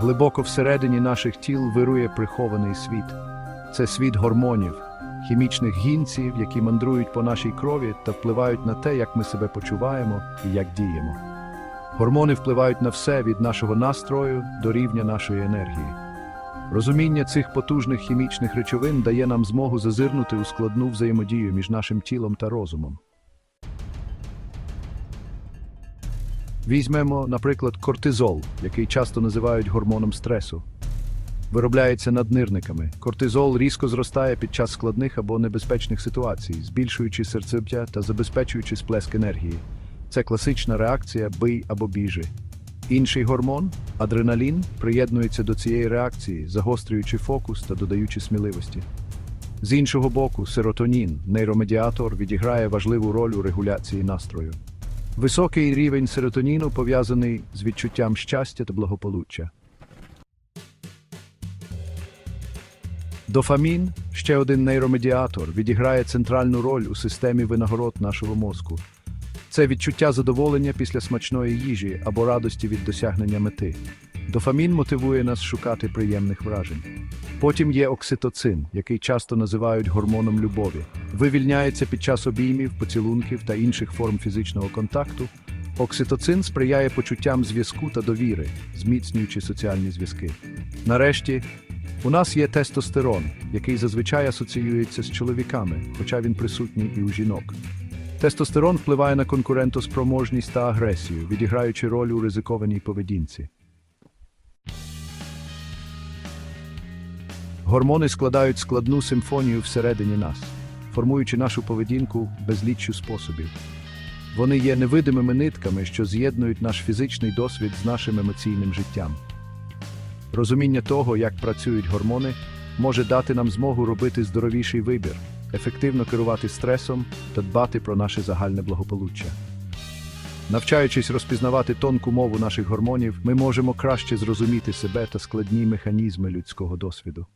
Глибоко всередині наших тіл вирує прихований світ. Це світ гормонів, хімічних гінців, які мандрують по нашій крові та впливають на те, як ми себе почуваємо і як діємо. Гормони впливають на все від нашого настрою до рівня нашої енергії. Розуміння цих потужних хімічних речовин дає нам змогу зазирнути у складну взаємодію між нашим тілом та розумом. Візьмемо, наприклад, кортизол, який часто називають гормоном стресу. Виробляється наднирниками. Кортизол різко зростає під час складних або небезпечних ситуацій, збільшуючи серцебиття та забезпечуючи сплеск енергії. Це класична реакція бий або біжи. Інший гормон адреналін приєднується до цієї реакції, загострюючи фокус та додаючи сміливості. З іншого боку, серотонін, нейромедіатор, відіграє важливу роль у регуляції настрою. Високий рівень серотоніну пов'язаний з відчуттям щастя та благополуччя. Дофамін, ще один нейромедіатор, відіграє центральну роль у системі винагород нашого мозку. Це відчуття задоволення після смачної їжі або радості від досягнення мети. Дофамін мотивує нас шукати приємних вражень. Потім є окситоцин, який часто називають гормоном любові. Вивільняється під час обіймів, поцілунків та інших форм фізичного контакту. Окситоцин сприяє почуттям зв'язку та довіри, зміцнюючи соціальні зв'язки. Нарешті, у нас є тестостерон, який зазвичай асоціюється з чоловіками, хоча він присутній і у жінок. Тестостерон впливає на конкурентоспроможність та агресію, відіграючи роль у ризикованій поведінці. Гормони складають складну симфонію всередині нас, формуючи нашу поведінку безліччю способів. Вони є невидимими нитками, що з'єднують наш фізичний досвід з нашим емоційним життям. Розуміння того, як працюють гормони, може дати нам змогу робити здоровіший вибір, ефективно керувати стресом та дбати про наше загальне благополуччя. Навчаючись розпізнавати тонку мову наших гормонів, ми можемо краще зрозуміти себе та складні механізми людського досвіду.